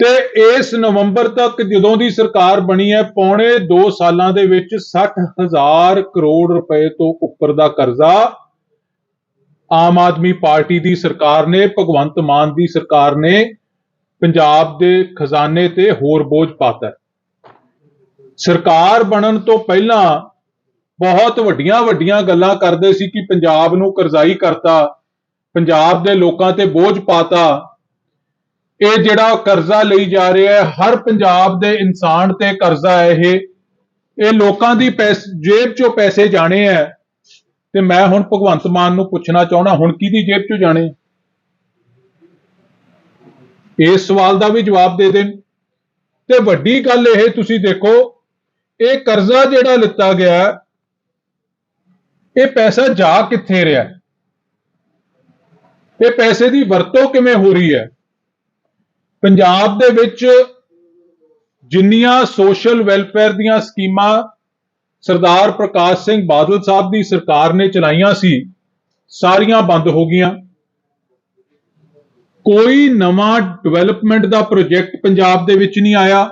ਤੇ ਇਸ ਨਵੰਬਰ ਤੱਕ ਜਦੋਂ ਦੀ ਸਰਕਾਰ ਬਣੀ ਹੈ, ਪੌਣੇ 2 ਸਾਲਾਂ ਦੇ ਵਿੱਚ 60000 ਕਰੋੜ ਰੁਪਏ ਤੋਂ ਉੱਪਰ ਦਾ ਕਰਜ਼ਾ ਆਮ ਆਦਮੀ ਪਾਰਟੀ ਦੀ ਸਰਕਾਰ ਨੇ, ਭਗਵੰਤ ਮਾਨ ਦੀ ਸਰਕਾਰ ਨੇ ਪੰਜਾਬ ਦੇ ਖਜ਼ਾਨੇ ਤੇ ਹੋਰ ਬੋਝ ਪਾਤਾ। ਸਰਕਾਰ ਬਣਨ ਤੋਂ ਪਹਿਲਾਂ ਬਹੁਤ ਵੱਡੀਆਂ ਵੱਡੀਆਂ ਗੱਲਾਂ ਕਰਦੇ ਸੀ ਕਿ ਪੰਜਾਬ ਨੂੰ ਕਰਜ਼ਾਈ ਕਰਤਾ, ਪੰਜਾਬ ਦੇ ਲੋਕਾਂ ਤੇ ਬੋਝ ਪਾਤਾ। ਇਹ ਜਿਹੜਾ ਕਰਜ਼ਾ ਲਈ ਜਾ ਰਿਹਾ ਹੈ, ਹਰ ਪੰਜਾਬ ਦੇ ਇਨਸਾਨ ਤੇ ਕਰਜ਼ਾ ਹੈ ਇਹ। ਇਹ ਲੋਕਾਂ ਦੀ ਪੈਸ, ਜੇਬ ਚੋਂ ਪੈਸੇ ਜਾਣੇ ਹੈ। ਤੇ ਮੈਂ ਹੁਣ ਭਗਵੰਤ ਮਾਨ ਨੂੰ ਪੁੱਛਣਾ ਚਾਹਣਾ ਹੁਣ ਕਿਹਦੀ ਜੇਬ ਚੋਂ ਜਾਣੇ? ਇਸ ਸਵਾਲ ਦਾ ਵੀ ਜਵਾਬ ਦੇ ਦੇਣ। ਤੇ ਵੱਡੀ ਗੱਲ ਇਹ, ਤੁਸੀਂ ਦੇਖੋ, ਇਹ ਕਰਜ਼ਾ ਜਿਹੜਾ ਲਿੱਤਾ ਗਿਆ, ਇਹ ਪੈਸਾ ਜਾ ਕਿੱਥੇ ਰਿਹਾ? ਇਹ ਪੈਸੇ ਦੀ ਵਰਤੋਂ ਕਿਵੇਂ ਹੋ ਰਹੀ ਹੈ? ਪੰਜਾਬ ਦੇ ਵਿੱਚ ਜਿੰਨੀਆਂ ਸੋਸ਼ਲ ਵੈਲਫੇਅਰ ਦੀਆਂ ਸਕੀਮਾਂ ਸਰਦਾਰ ਪ੍ਰਕਾਸ਼ ਸਿੰਘ ਬਾਦਲ ਸਾਹਿਬ ਦੀ ਸਰਕਾਰ ਨੇ ਚਲਾਈਆਂ ਸੀ, ਸਾਰੀਆਂ ਬੰਦ ਹੋ ਗਈਆਂ। ਕੋਈ ਨਵਾਂ ਡਿਵੈਲਪਮੈਂਟ ਦਾ ਪ੍ਰੋਜੈਕਟ ਪੰਜਾਬ ਦੇ ਵਿੱਚ ਨਹੀਂ ਆਇਆ।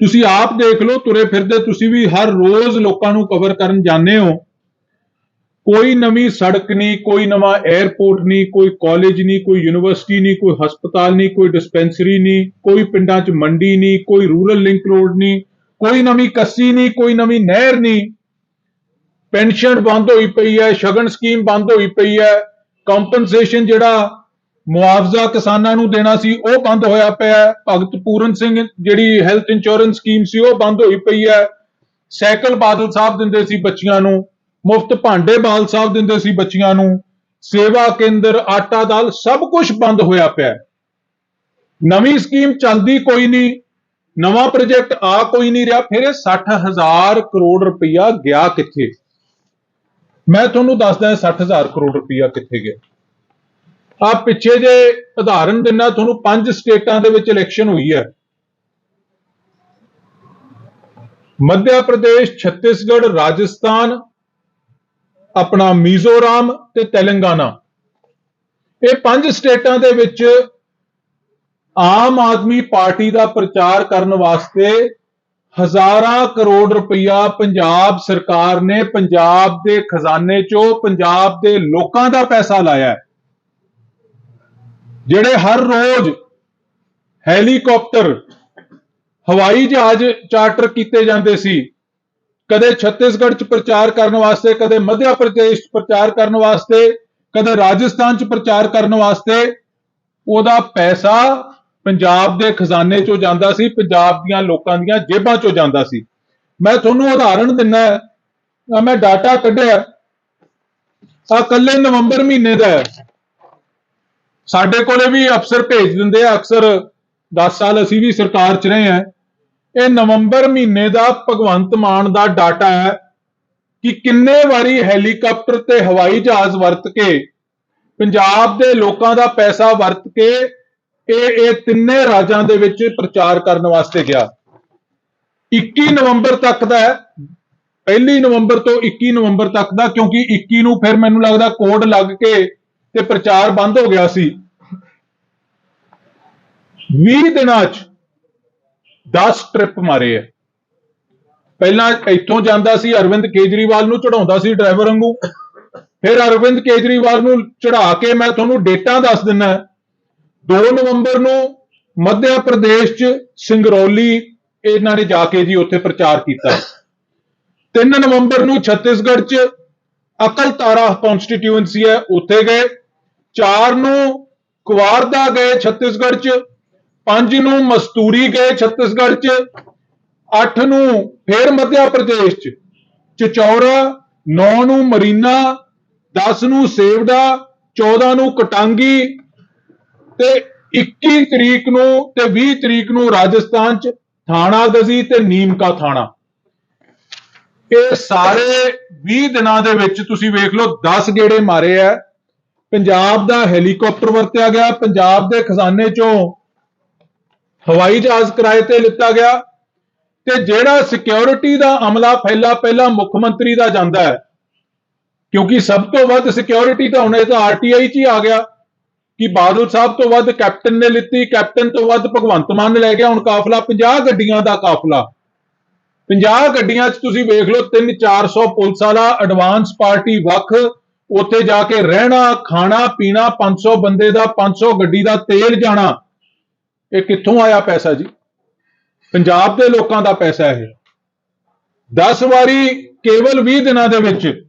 ਤੁਸੀਂ ਆਪ ਦੇਖ ਲਓ, ਤੁਰੇ ਫਿਰਦੇ ਤੁਸੀਂ ਵੀ ਹਰ ਰੋਜ਼ ਲੋਕਾਂ ਨੂੰ ਕਵਰ ਕਰਨ ਜਾਂਦੇ ਹੋ। ਕੋਈ ਨਵੀਂ ਸੜਕ ਨਹੀਂ, ਕੋਈ ਨਵਾਂ 에ਅਰਪੋਰਟ ਨਹੀਂ, ਕੋਈ ਕਾਲਜ ਨਹੀਂ, ਕੋਈ ਯੂਨੀਵਰਸਿਟੀ ਨਹੀਂ, ਕੋਈ ਹਸਪਤਾਲ ਨਹੀਂ, ਕੋਈ ਡਿਸਪੈਂਸਰੀ ਨਹੀਂ, ਕੋਈ ਪਿੰਡਾਂ 'ਚ ਮੰਡੀ ਨਹੀਂ, ਕੋਈ ਰੂਰਲ ਲਿੰਕ ਰੋਡ ਨਹੀਂ, ਕੋਈ ਨਵੀਂ ਕੱਸੀ ਨਹੀਂ, ਕੋਈ ਨਵੀਂ ਨਹਿਰ ਨਹੀਂ। ਪੈਨਸ਼ਨ ਬੰਦ ਹੋਈ ਪਈ ਹੈ, ਸ਼ਗਨ ਸਕੀਮ ਬੰਦ ਹੋਈ ਪਈ ਹੈ। ਕੰਪਨਸੇਸ਼ਨ ਜਿਹੜਾ ਮੁਆਵਜ਼ਾ ਕਿਸਾਨਾਂ ਨੂੰ ਦੇਣਾ ਸੀ, ਉਹ ਬੰਦ ਹੋਇਆ ਪਿਆ ਹੈ। ਭਗਤ ਪੂਰਨ ਸਿੰਘ ਜਿਹੜੀ ਹੈਲਥ ਇੰਸ਼ੋਰੈਂਸ ਸਕੀਮ ਸੀ, ਉਹ ਬੰਦ ਹੋਈ ਪਈ ਹੈ। ਸਾਈਕਲ ਬਾਦਲ ਸਾਹਿਬ ਦਿੰਦੇ ਸੀ ਬੱਚੀਆਂ ਨੂੰ। ਮੁਫਤ ਭਾਂਡੇ ਬਾਲ ਸਾਹਿਬ ਦਿੰਦੇ ਸੀ ਬੱਚੀਆਂ ਨੂੰ, ਸੇਵਾ ਕੇਂਦਰ, ਆਟਾ ਦਾਲ ਸਭ ਕੁਝ ਬੰਦ ਹੋਇਆ ਪਿਆ। ਨਵੀਂ ਸਕੀਮ ਚੱਲਦੀ ਕੋਈ ਨਹੀਂ, ਨਵਾਂ ਪ੍ਰੋਜੈਕਟ ਆ ਕੋਈ ਨਹੀਂ ਰਿਹਾ, ਫਿਰ ਇਹ 60000 ਕਰੋੜ ਰੁਪਇਆ ਗਿਆ ਕਿੱਥੇ? ਮੈਂ ਤੁਹਾਨੂੰ ਦੱਸਦਾ 60000 ਕਰੋੜ ਰੁਪਇਆ ਕਿੱਥੇ ਗਿਆ। ਆ ਪਿੱਛੇ ਜੇ ਉਦਾਹਰਨ ਦਿੰਨਾ ਤੁਹਾਨੂੰ ਪੰਜ ਸਟੇਟਾਂ ਦੇ ਵਿੱਚ ਇਲੈਕਸ਼ਨ ਹੋਈ ਹੈ। ਮੱਧ ਪ੍ਰਦੇਸ਼, ਛੱਤੀਸਗੜ੍ਹ, ਰਾਜਸਥਾਨ ਆਪਣਾ ਮਿਜ਼ੋਰਾਮ ਤੇ ਤੇਲੰਗਾਨਾ। ਇਹ ਪੰਜ ਸਟੇਟਾਂ ਦੇ ਵਿੱਚ ਆਮ ਆਦਮੀ ਪਾਰਟੀ ਦਾ ਪ੍ਰਚਾਰ ਕਰਨ ਵਾਸਤੇ ਹਜ਼ਾਰਾਂ ਕਰੋੜ ਰੁਪਇਆ ਪੰਜਾਬ ਸਰਕਾਰ ਨੇ ਪੰਜਾਬ ਦੇ ਖਜ਼ਾਨੇ ਚੋਂ ਪੰਜਾਬ ਦੇ ਲੋਕਾਂ ਦਾ ਪੈਸਾ ਲਾਇਆ ਹੈ। ਜਿਹੜੇ ਹਰ ਰੋਜ਼ ਹੈਲੀਕਾਪਟਰ ਹਵਾਈ ਜਹਾਜ਼ ਚਾਰਟਰ ਕੀਤੇ ਜਾਂਦੇ ਸੀ ਕਦੇ ਛੱਤੀਸਗੜ੍ਹ ਚ ਪ੍ਰਚਾਰ ਕਰਨ ਵਾਸਤੇ, ਕਦੇ ਮੱਧ ਪ੍ਰਦੇਸ਼ ਚ ਪ੍ਰਚਾਰ ਕਰਨ ਵਾਸਤੇ, ਕਦੇ ਰਾਜਸਥਾਨ ਚ ਪ੍ਰਚਾਰ ਕਰਨ ਵਾਸਤੇ, ਉਹਦਾ ਪੈਸਾ ਪੰਜਾਬ ਦੇ ਖਜ਼ਾਨੇ ਚੋਂ ਜਾਂਦਾ ਸੀ, ਪੰਜਾਬ ਦੀਆਂ ਲੋਕਾਂ ਦੀਆਂ ਜੇਬਾਂ ਚੋਂ ਜਾਂਦਾ ਸੀ। ਮੈਂ ਤੁਹਾਨੂੰ ਉਦਾਹਰਣ ਦਿੰਨਾ ਮੈਂ ਡਾਟਾ ਕੱਢਿਆ। ਆ ਕੱਲੇ ਨਵੰਬਰ ਮਹੀਨੇ ਦਾ ਸਾਡੇ ਕੋਲੇ ਵੀ ਅਫਸਰ ਭੇਜ ਦਿੰਦੇ ਆ। ਅਕਸਰ 10 ਸਾਲ ਅਸੀਂ ਵੀ ਸਰਕਾਰ 'ਚ ਰਹੇ ਹਾਂ। ਇਹ ਨਵੰਬਰ ਮਹੀਨੇ ਦਾ ਭਗਵੰਤ ਮਾਨ ਦਾ ਡਾਟਾ ਹੈ ਕਿ ਕਿੰਨੇ ਵਾਰੀ ਹੈਲੀਕਾਪਟਰ ਤੇ ਹਵਾਈ ਜਹਾਜ਼ ਵਰਤ ਕੇ, ਪੰਜਾਬ ਦੇ ਲੋਕਾਂ ਦਾ ਪੈਸਾ ਵਰਤ ਕੇ ਇਹ ਇਹ ਤਿੰਨੇ ਰਾਜਾਂ ਦੇ ਵਿੱਚ ਪ੍ਰਚਾਰ ਕਰਨ ਵਾਸਤੇ ਗਿਆ। 21 ਨਵੰਬਰ ਤੱਕ ਦਾ ਹੈ। ਪਹਿਲੀ ਨਵੰਬਰ ਤੋਂ 21 ਨਵੰਬਰ ਤੱਕ ਦਾ, ਕਿਉਂਕਿ 21 ਨੂੰ ਫਿਰ ਮੈਨੂੰ ਲੱਗਦਾ ਕੋਡ ਲੱਗ ਕੇ ਤੇ ਪ੍ਰਚਾਰ ਬੰਦ ਹੋ ਗਿਆ ਸੀ। 20 ਦਿਨਾਂ 'ਚ 10 ਟ੍ਰਿਪ ਮਾਰੇ ਆ। ਪਹਿਲਾਂ ਇੱਥੋਂ ਜਾਂਦਾ ਸੀ, ਅਰਵਿੰਦ ਕੇਜਰੀਵਾਲ ਨੂੰ ਚੜਾਉਂਦਾ ਸੀ ਡਰਾਈਵਰ ਵਾਂਗੂ। ਫਿਰ ਅਰਵਿੰਦ ਕੇਜਰੀਵਾਲ ਨੂੰ ਚੜਾ ਕੇ ਮੈਂ ਤੁਹਾਨੂੰ ਡੇਟਾਂ ਦੱਸ ਦਿੰਨਾ। 2 ਨਵੰਬਰ ਨੂੰ ਮੱਧ ਪ੍ਰਦੇਸ਼ 'ਚ ਸਿੰਗਰੌਲੀ, ਇਹਨਾਂ ਨੇ ਜਾ ਕੇ ਜੀ ਉੱਥੇ ਪ੍ਰਚਾਰ ਕੀਤਾ। 3 ਨਵੰਬਰ ਨੂੰ ਛੱਤੀਸਗੜ੍ਹ 'ਚ ਅਕਲ ਤਾਰਾ ਕਨਸਟੀਟਿਊਐਂਸੀ ਹੈ, ਉੱਥੇ ਗਏ। 4 ਨੂੰ ਕੁਵਾਰਦਾ ਗਏ, ਛੱਤੀਸਗੜ੍ਹ 'ਚ ਪੰਜ ਨੂੰ ਮਸਤੂਰੀ ਗਏ ਛੱਤੀਸਗੜ੍ਹ 'ਚ 8 ਨੂੰ ਫਿਰ ਮੱਧਿਆ ਪ੍ਰਦੇਸ਼ 'ਚ, ਚਚੌਰਾ 9 ਨੂੰ ਮਰੀਨਾ 10 ਨੂੰ ਸੇਵਡਾ 14 ਨੂੰ ਕਟਾਂਗੀ ਤੇ 21 ਤਰੀਕ ਨੂੰ ਤੇ 20 ਤਰੀਕ ਨੂੰ ਰਾਜਸਥਾਨ 'ਚ ਥਾਣਾ ਗਜ਼ੀ ਤੇ ਨੀਮਕਾ ਥਾਣਾ। ਇਹ ਸਾਰੇ 20 ਦਿਨਾਂ ਦੇ ਵਿੱਚ ਤੁਸੀਂ ਵੇਖ ਲਓ 10 ਗੇੜੇ ਮਾਰੇ ਆ। ਪੰਜਾਬ ਦਾ ਹੈਲੀਕਾਪਟਰ ਵਰਤਿਆ ਗਿਆ, ਪੰਜਾਬ ਦੇ ਖਜ਼ਾਨੇ ਚੋਂ ਹਵਾਈ ਜਹਾਜ਼ ਕਿਰਾਏ ਤੇ ਲਿੱਤਾ ਗਿਆ ਤੇ ਜਿਹੜਾ ਸਿਕਿਉਰਿਟੀ ਦਾ ਅਮਲਾ ਫੈਲਾ ਪਹਿਲਾਂ ਮੁੱਖ ਮੰਤਰੀ ਦਾ ਜਾਂਦਾ ਹੈ, ਕਿਉਂਕਿ ਸਭ ਤੋਂ ਵੱਧ ਸਿਕਿਉਰਿਟੀ ਤਾਂ ਹੁਣ ਇਹ ਤਾਂ ਆਰਟੀਆਈ 'ਚ ਹੀ ਆ ਗਿਆ, ਕਿ ਬਾਦਲ ਸਾਹਿਬ ਤੋਂ ਵੱਧ ਕੈਪਟਨ ਨੇ ਲਿੱਤੀ, ਕੈਪਟਨ ਤੋਂ ਵੱਧ ਭਗਵੰਤ ਮਾਨ ਨੇ ਲੈ ਗਿਆ, ਹੁਣ ਕਾਫਲਾ 50 ਗੱਡੀਆਂ ਦਾ ਕਾਫਲਾ। 50 ਗੱਡੀਆਂ 'ਚ ਤੁਸੀਂ ਵੇਖ ਲਓ 3-400 ਪੁਲਿਸ ਵਾਲਾ ਐਡਵਾਂਸ ਪਾਰਟੀ ਵੱਖ, ਉੱਥੇ ਜਾ ਕੇ ਰਹਿਣਾ, ਖਾਣਾ, ਪੀਣਾ 500 ਬੰਦੇ ਦਾ 500 ਗੱਡੀ ਦਾ ਤੇਲ ਜਾਣਾ। ਇਹ ਕਿੱਥੋਂ ਆਇਆ ਪੈਸਾ ਜੀ? ਪੰਜਾਬ ਦੇ ਲੋਕਾਂ ਦਾ ਪੈਸਾ ਇਹ। 10 ਵਾਰੀ ਕੇਵਲ 20 ਦਿਨਾਂ ਦੇ ਵਿੱਚ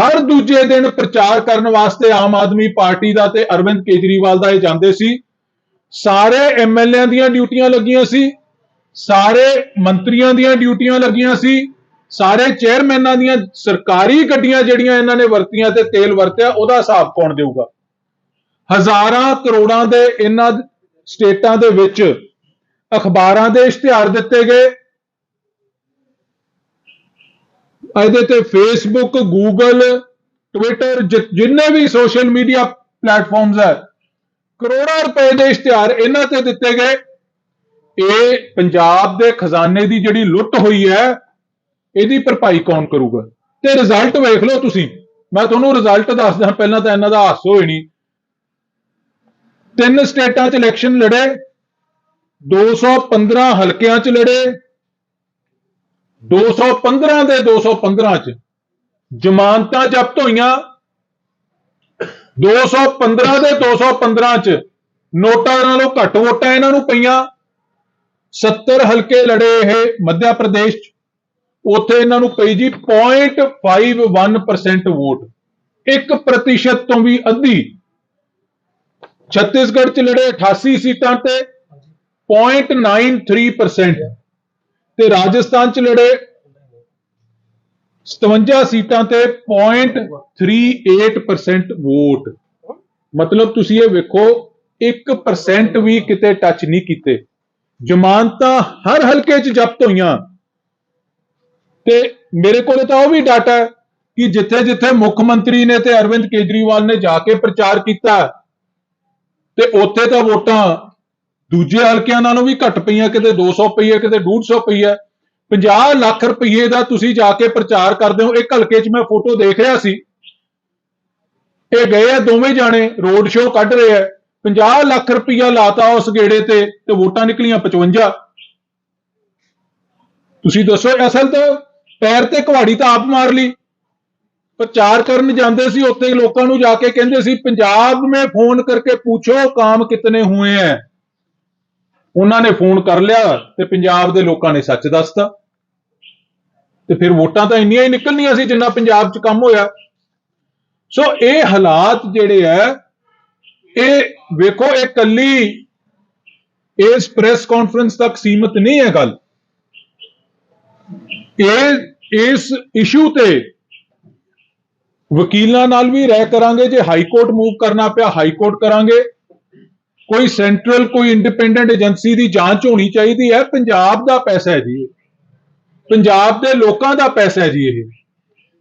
ਹਰ ਦੂਜੇ ਦਿਨ ਪ੍ਰਚਾਰ ਕਰਨ ਵਾਸਤੇ ਆਮ ਆਦਮੀ ਪਾਰਟੀ ਦਾ ਤੇ ਅਰਵਿੰਦ ਕੇਜਰੀਵਾਲ ਦਾ ਇਹ ਜਾਂਦੇ ਸੀ। ਸਾਰੇ ਐਮਐਲਏਆਂ ਦੀਆਂ ਡਿਊਟੀਆਂ ਲੱਗੀਆਂ ਸੀ। ਸਾਰੇ ਮੰਤਰੀਆਂ ਦੀਆਂ ਡਿਊਟੀਆਂ ਲੱਗੀਆਂ ਸੀ। ਸਾਰੇ ਚੇਅਰਮੈਨਾਂ ਦੀਆਂ ਸਰਕਾਰੀ ਗੱਡੀਆਂ ਜਿਹੜੀਆਂ ਇਹਨਾਂ ਨੇ ਵਰਤੀਆਂ ਤੇ ਤੇਲ ਵਰਤਿਆ, ਉਹਦਾ ਹਿਸਾਬ ਕੌਣ ਦੇਊਗਾ? ਹਜ਼ਾਰਾਂ ਕਰੋੜਾਂ ਦੇ ਇਹਨਾਂ ਸਟੇਟਾਂ ਦੇ ਵਿੱਚ ਅਖਬਾਰਾਂ ਦੇ ਇਸ਼ਤਿਹਾਰ ਦਿੱਤੇ ਗਏ। ਇਹਦੇ ਤੇ ਫੇਸਬੁੱਕ ਗੂਗਲ ਟਵਿੱਟਰ ਜਿੰਨੇ ਵੀ ਸੋਸ਼ਲ ਮੀਡੀਆ ਪਲੇਟਫਾਰਮਸ ਹੈ, ਕਰੋੜਾਂ ਰੁਪਏ ਦੇ ਇਸ਼ਤਿਹਾਰ ਇਹਨਾਂ ਤੇ ਦਿੱਤੇ ਗਏ। ਇਹ ਪੰਜਾਬ ਦੇ ਖਜ਼ਾਨੇ ਦੀ ਜਿਹੜੀ ਲੁੱਟ ਹੋਈ ਹੈ, ਇਹਦੀ ਭਰਪਾਈ ਕੌਣ ਕਰੂਗਾ? ਤੇ ਰਿਜ਼ਲਟ ਵੇਖ ਲਓ ਤੁਸੀਂ। ਮੈਂ ਤੁਹਾਨੂੰ ਰਿਜ਼ਲਟ ਦੱਸਦਾ, ਪਹਿਲਾਂ ਤਾਂ ਇਹਨਾਂ ਦਾ ਹਾਸੋ ਹੀ ਨਹੀਂ ਤਿੰਨ ਸਟੇਟਾਂ 'ਚ ਇਲੈਕਸ਼ਨ ਲੜੇ 215 ਹਲਕਿਆਂ 'ਚ ਲੜੇ 215 ਦੇ 215 'ਚ ਜ਼ਮਾਨਤਾਂ ਜ਼ਬਤ ਹੋਈਆਂ 215 ਦੇ 215 'ਚ ਨੋਟਾਂ ਨਾਲੋਂ ਘੱਟ ਵੋਟਾਂ ਇਹਨਾਂ ਨੂੰ ਪਈਆਂ 70 ਹਲਕੇ ਲੜੇ ਇਹ ਮੱਧ ਪ੍ਰਦੇਸ਼ 'ਚ, ਉੱਥੇ ਇਹਨਾਂ ਨੂੰ ਪਈ ਜੀ 0.51% ਵੋਟ 1% ਤੋਂ ਵੀ ਅੱਧੀ ਛੱਤੀਸਗੜ੍ਹ 'ਚ ਲੜੇ 88 ਸੀਟਾਂ ਤੇ 0.93% ਤੇ ਰਾਜਸਥਾਨ 'ਚ ਲੜੇ 57 ਸੀਟਾਂ ਤੇ 0.38% ਵੋਟ। ਮਤਲਬ ਤੁਸੀਂ ਇਹ ਵੇਖੋ 1% ਵੀ ਕਿਤੇ ਟੱਚ ਨਹੀਂ ਕੀਤੇ। ਜ਼ਮਾਨਤਾਂ ਹਰ ਹਲਕੇ 'ਚ ਜ਼ਬਤ ਹੋਈਆਂ। ਤੇ ਮੇਰੇ ਕੋਲ ਤਾਂ ਉਹ ਵੀ ਡਾਟਾ ਹੈ ਕਿ ਜਿੱਥੇ ਜਿੱਥੇ ਮੁੱਖ ਮੰਤਰੀ ਨੇ ਤੇ ਅਰਵਿੰਦ ਕੇਜਰੀਵਾਲ ਨੇ ਜਾ ਕੇ ਪ੍ਰਚਾਰ ਕੀਤਾ ਤੇ ਉੱਥੇ ਤਾਂ ਵੋਟਾਂ ਦੂਜੇ ਹਲਕਿਆਂ ਨਾਲੋਂ ਵੀ ਘੱਟ ਪਈਆਂ, ਕਿਤੇ 200 ਪਈ ਹੈ, ਕਿਤੇ 150 ਪਈ ਹੈ। 50 ਲੱਖ ਰੁਪਏ ਦਾ ਤੁਸੀਂ ਜਾ ਕੇ ਪ੍ਰਚਾਰ ਕਰਦੇ ਹੋ। ਇੱਕ ਹਲਕੇ 'ਚ ਮੈਂ ਫੋਟੋ ਦੇਖ ਰਿਹਾ ਸੀ। ਇਹ ਗਏ ਆ, ਦੋਵੇਂ ਜਾਣੇ ਰੋਡ ਸ਼ੋਅ ਕੱਢ ਰਹੇ ਆ। 50 ਲੱਖ ਰੁਪਇਆ ਲਾਤਾ ਉਸ ਗੇੜੇ ਤੇ ਤੇ ਵੋਟਾਂ ਨਿਕਲੀਆਂ 55 ਤੁਸੀਂ ਦੱਸੋ, ਅਸਲ ਤਾਂ ਪੈਰ ਤੇ ਕੁਹਾੜੀ ਤਾਂ ਆਪ ਮਾਰ ਲਈ। ਪ੍ਰਚਾਰ ਕਰਨ ਜਾਂਦੇ ਸੀ, ਉੱਥੇ ਲੋਕਾਂ ਨੂੰ ਜਾ ਕੇ ਕਹਿੰਦੇ ਸੀ, ਪੰਜਾਬ ਮੇਂ ਫੋਨ ਕਰਕੇ ਪੁੱਛੋ, ਕਾਮ ਕਿਤਨੇ ਹੋਏ ਹੈ ਉਹਨਾਂ ਨੇ ਫੋਨ ਕਰ ਲਿਆ ਤੇ ਪੰਜਾਬ ਦੇ ਲੋਕਾਂ ਨੇ ਸੱਚ ਦੱਸਤਾ। ਤੇ ਫਿਰ ਵੋਟਾਂ ਤਾਂ ਇੰਨੀਆਂ ਹੀ ਨਿਕਲਣੀਆਂ ਸੀ ਜਿੰਨਾ ਪੰਜਾਬ 'ਚ ਕੰਮ ਹੋਇਆ। ਸੋ ਇਹ ਹਾਲਾਤ ਜਿਹੜੇ ਆ ਇਹ ਵੇਖੋ, ਇਹ ਕੱਲੀ ਇਸ ਪ੍ਰੈਸ ਕਾਨਫਰੰਸ ਤੱਕ ਸੀਮਤ ਨਹੀਂ ਹੈ ਗੱਲ। ਇਹ, ਇਸ ਇਸ਼ੂ ਤੇ ਵਕੀਲਾਂ ਨਾਲ ਵੀ ਰਹਿ ਕਰਾਂਗੇ, ਜੇ ਹਾਈ ਕੋਰਟ ਮੂਵ ਕਰਨਾ ਪਿਆ ਹਾਈ ਕੋਰਟ ਕਰਾਂਗੇ। ਕੋਈ ਸੈਂਟਰਲ ਕੋਈ ਇੰਡੀਪੈਂਡੈਂਟ ਏਜੰਸੀ ਦੀ ਜਾਂਚ ਹੋਣੀ ਚਾਹੀਦੀ ਹੈ, ਪੰਜਾਬ ਦਾ ਪੈਸਾ ਹੈ ਜੀ ਇਹ। ਪੰਜਾਬ ਦੇ ਲੋਕਾਂ ਦਾ ਪੈਸਾ ਹੈ ਜੀ ਇਹ।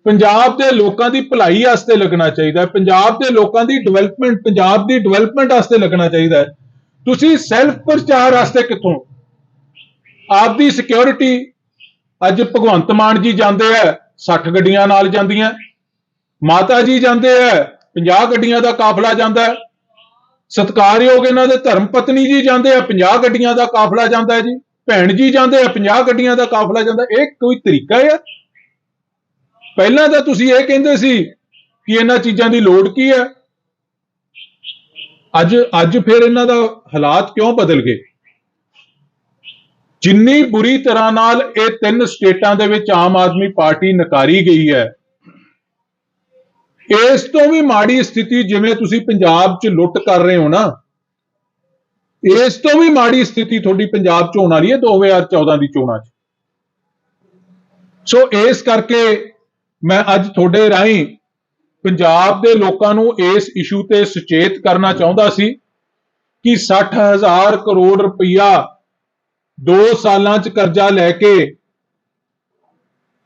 ਪੰਜਾਬ ਦੇ ਲੋਕਾਂ ਦੀ ਭਲਾਈ ਵਾਸਤੇ ਲੱਗਣਾ ਚਾਹੀਦਾ ਹੈ। ਪੰਜਾਬ ਦੇ ਲੋਕਾਂ ਦੀ ਡਿਵੈਲਪਮੈਂਟ ਪੰਜਾਬ ਦੀ ਡਿਵੈਲਪਮੈਂਟ ਵਾਸਤੇ ਲੱਗਣਾ ਚਾਹੀਦਾ ਹੈ। ਤੁਸੀਂ ਸੈਲਫ ਪ੍ਰਚਾਰ ਵਾਸਤੇ ਕਿੱਥੋਂ? ਆਪਦੀ ਸਿਕਿਉਰਿਟੀ ਅੱਜ ਭਗਵੰਤ ਮਾਨ ਜੀ ਜਾਂਦੇ ਆ 60 ਗੱਡੀਆਂ ਨਾਲ ਜਾਂਦੀਆਂ। ਮਾਤਾ ਜੀ ਜਾਂਦੇ ਆ 50 ਗੱਡੀਆਂ ਦਾ ਕਾਫਲਾ ਜਾਂਦਾ ਹੈ। ਸਤਕਾਰਯੋਗ ਇਹਨਾਂ ਦੇ ਧਰਮ ਪਤਨੀ ਜੀ ਜਾਂਦੇ ਆ 50 ਗੱਡੀਆਂ ਦਾ ਕਾਫਲਾ ਜਾਂਦਾ ਹੈ ਜੀ। ਭੈਣ ਜੀ ਜਾਂਦੇ ਆ 50 ਗੱਡੀਆਂ ਦਾ ਕਾਫਲਾ ਜਾਂਦਾ ਇਹ ਕੋਈ ਤਰੀਕਾ ਹੈ? ਪਹਿਲਾਂ ਤਾਂ ਤੁਸੀਂ ਇਹ ਕਹਿੰਦੇ ਸੀ ਕਿ ਇਹਨਾਂ ਚੀਜ਼ਾਂ ਦੀ ਲੋੜ ਕੀ ਹੈ? ਅੱਜ ਅੱਜ ਫਿਰ ਇਹਨਾਂ ਦਾ ਹਾਲਾਤ ਕਿਉਂ ਬਦਲ ਗਏ? ਜਿੰਨੀ ਬੁਰੀ ਤਰ੍ਹਾਂ ਨਾਲ ਇਹ ਤਿੰਨ ਸਟੇਟਾਂ ਦੇ ਵਿੱਚ ਆਮ ਆਦਮੀ ਪਾਰਟੀ ਨਕਾਰੀ ਗਈ ਹੈ ਇਸ ਤੋਂ ਵੀ ਮਾੜੀ ਸਥਿਤੀ ਜਿਵੇਂ ਤੁਸੀਂ ਪੰਜਾਬ 'ਚ ਲੁੱਟ ਕਰ ਰਹੇ ਹੋ ਨਾ, ਇਸ ਤੋਂ ਵੀ ਮਾੜੀ ਸਥਿਤੀ ਤੁਹਾਡੀ ਪੰਜਾਬ 'ਚ ਹੋਣ ਵਾਲੀ ਹੈ 2014 ਦੀ ਚੋਣਾਂ 'ਚ। ਸੋ ਇਸ ਕਰਕੇ ਮੈਂ ਅੱਜ ਤੁਹਾਡੇ ਰਾਹੀਂ ਪੰਜਾਬ ਦੇ ਲੋਕਾਂ ਨੂੰ ਇਸ ਇਸ਼ੂ ਤੇ ਸੁਚੇਤ ਕਰਨਾ ਚਾਹੁੰਦਾ ਸੀ ਕਿ 60000 ਕਰੋੜ ਰੁਪਈਆ 2 ਸਾਲਾਂ 'ਚ ਕਰਜ਼ਾ ਲੈ ਕੇ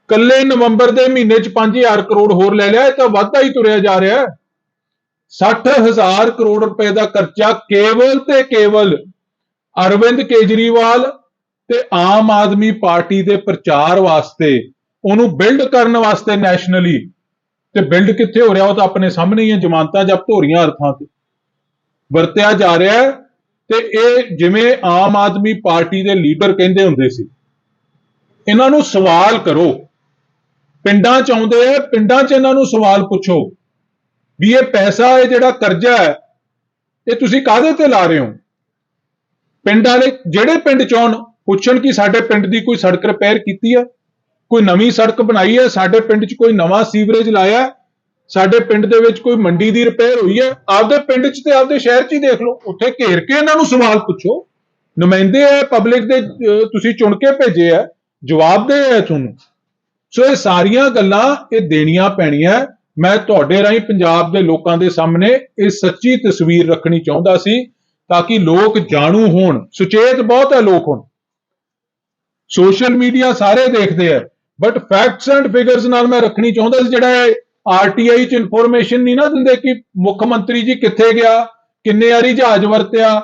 ਕੱਲੇ ਨਵੰਬਰ ਦੇ ਮਹੀਨੇ 'ਚ 5000 ਕਰੋੜ ਹੋਰ ਲੈ ਲਿਆ, ਇਹ ਤਾਂ ਵਾਧਾ ਹੀ ਤੁਰਿਆ ਜਾ ਰਿਹਾ। ਹੈ 60000 ਕਰੋੜ ਰੁਪਏ ਦਾ ਖਰਚਾ ਕੇਵਲ ਤੇ ਕੇਵਲ ਅਰਵਿੰਦ ਕੇਜਰੀਵਾਲ ਤੇ ਆਮ ਆਦਮੀ ਪਾਰਟੀ ਦੇ ਪ੍ਰਚਾਰ ਵਾਸਤੇ, ਉਹਨੂੰ ਬਿਲਡ ਕਰਨ ਵਾਸਤੇ ਨੈਸ਼ਨਲੀ। ਤੇ ਬਿਲਡ ਕਿੱਥੇ ਹੋ ਰਿਹਾ, ਉਹ ਤਾਂ ਆਪਣੇ ਸਾਹਮਣੇ ਹੀ ਹੈ, ਜ਼ਮਾਨਤਾਂ ਜ਼ਬਤ ਹੋ ਰਹੀਆਂ ਹਰ ਤੇ। ਵਰਤਿਆ ਜਾ ਰਿਹਾ ਹੈ ਤੇ ਇਹ ਜਿਵੇਂ ਆਮ ਆਦਮੀ ਪਾਰਟੀ ਦੇ ਲੀਡਰ ਕਹਿੰਦੇ ਹੁੰਦੇ ਸੀ, ਇਹਨਾਂ ਨੂੰ ਸਵਾਲ ਕਰੋ। ਪਿੰਡਾਂ ਚ ਆਉਂਦੇ ਆ, ਪਿੰਡਾਂ ਚ ਇਹਨਾਂ ਨੂੰ ਸਵਾਲ ਪੁੱਛੋ ਵੀ ਇਹ ਪੈਸਾ, ਇਹ ਜਿਹੜਾ ਕਰਜ਼ਾ ਹੈ, ਇਹ ਤੁਸੀਂ ਕਾਹਦੇ ਤੇ ਲਾ ਰਹੇ ਹੋ? ਪਿੰਡ ਵਾਲੇ ਜਿਹੜੇ ਪਿੰਡ ਚ ਆਉਣ, ਪੁੱਛਣ ਕਿ ਸਾਡੇ ਪਿੰਡ ਦੀ ਕੋਈ ਸੜਕ ਰਿਪੇਅਰ ਕੀਤੀ ਹੈ ਕੋਈ ਨਵੀਂ ਸੜਕ ਬਣਾਈ ਹੈ ਸਾਡੇ ਪਿੰਡ 'ਚ ਕੋਈ ਨਵਾਂ ਸੀਵਰੇਜ ਲਾਇਆ, ਸਾਡੇ ਪਿੰਡ ਦੇ ਵਿੱਚ ਕੋਈ ਮੰਡੀ ਦੀ ਰਿਪੇਅਰ ਹੋਈ ਹੈ ਆਪਦੇ ਪਿੰਡ 'ਚ ਤੇ ਆਪਦੇ ਸ਼ਹਿਰ 'ਚ ਹੀ ਦੇਖ ਲਓ, ਉੱਥੇ ਘੇਰ ਕੇ ਇਹਨਾਂ ਨੂੰ ਸਵਾਲ ਪੁੱਛੋ। ਨੁਮਾਇੰਦੇ ਹੈ ਪਬਲਿਕ ਦੇ ਤੁਸੀਂ ਚੁਣ ਕੇ ਭੇਜੇ ਹੈ ਜਵਾਬ ਦੇ ਹੈ ਤੁਹਾਨੂੰ। ਸੋ ਇਹ ਸਾਰੀਆਂ ਗੱਲਾਂ ਇਹ ਦੇਣੀਆਂ ਪੈਣੀਆਂ। ਮੈਂ ਤੁਹਾਡੇ ਰਾਹੀਂ ਪੰਜਾਬ ਦੇ ਲੋਕਾਂ ਦੇ ਸਾਹਮਣੇ ਇਹ ਸੱਚੀ ਤਸਵੀਰ ਰੱਖਣੀ ਚਾਹੁੰਦਾ ਸੀ ਤਾਂ ਕਿ ਲੋਕ ਜਾਣੂ ਹੋਣ। ਸੁਚੇਤ ਬਹੁਤ ਹੈ ਲੋਕ ਹੁਣ। ਸੋਸ਼ਲ ਮੀਡੀਆ ਸਾਰੇ ਦੇਖਦੇ ਆ ਬਟ ਫੈਕਟਸ ਐਂਡ ਫਿਗਰਸ ਨਾਲ ਮੈਂ ਰੱਖਣੀ ਚਾਹੁੰਦਾ ਸੀ ਜਿਹੜਾ ਆਰਟੀਆਈ ਚ ਇਨਫੋਰਮੇਸ਼ਨ ਨਹੀਂ ਨਾ ਦਿੰਦੇ ਕਿ ਮੁੱਖ ਮੰਤਰੀ ਜੀ ਕਿੱਥੇ ਗਿਆ, ਕਿੰਨੇ ਵਾਰੀ ਜਹਾਜ਼ ਵਰਤਿਆ।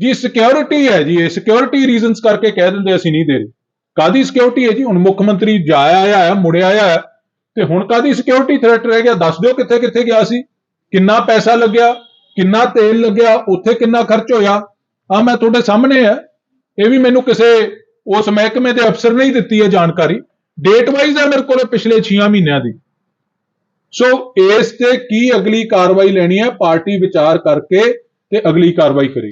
ਜੀ ਸਿਕਿਉਰਿਟੀ ਹੈ ਜੀ, ਇਹ ਸਿਕਿਉਰਿਟੀ ਰੀਜ਼ਨਸ ਕਰਕੇ ਕਹਿ ਦਿੰਦੇ ਅਸੀਂ ਨਹੀਂ ਦੇ ਰਹੇ। ਕਾਦੀ ਸਿਕਿਉਰਿਟੀ ਹੈ ਜੀ? ਹੁਣ ਮੁੱਖ ਮੰਤਰੀ ਜਾਇਆ ਆਇਆ ਮੁੜਿਆ ਆਇਆ ਤੇ ਹੁਣ ਕਾਦੀ ਸਿਕਿਉਰਿਟੀ ਥ੍ਰੈਟ ਰਹਿ ਗਿਆ? ਦੱਸ ਦਿਓ ਕਿੱਥੇ ਕਿੱਥੇ ਗਿਆ ਸੀ? ਕਿੰਨਾ ਪੈਸਾ ਲੱਗਿਆ? ਕਿੰਨਾ ਤੇਲ ਲੱਗਿਆ? ਉੱਥੇ ਕਿੰਨਾ ਖਰਚ ਹੋਇਆ? ਆ ਮੈਂ ਤੁਹਾਡੇ ਸਾਹਮਣੇ ਹੈ। ਇਹ ਵੀ ਮੈਨੂੰ ਕਿਸੇ ਉਸ ਮਹਿਕਮੇ ਦੇ ਅਫਸਰ ਨੇ ਹੀ ਦਿੱਤੀ ਹੈ ਜਾਣਕਾਰੀ। ਡੇਟ ਵਾਈਜ਼ ਹੈ ਮੇਰੇ ਕੋਲ ਪਿਛਲੇ 6 ਮਹੀਨਿਆਂ ਦੀ। ਸੋ ਇਸ ਤੇ ਕੀ ਅਗਲੀ ਕਾਰਵਾਈ ਲੈਣੀ ਹੈ? ਪਾਰਟੀ ਵਿਚਾਰ ਕਰਕੇ ਤੇ ਅਗਲੀ ਕਾਰਵਾਈ ਕਰੇ।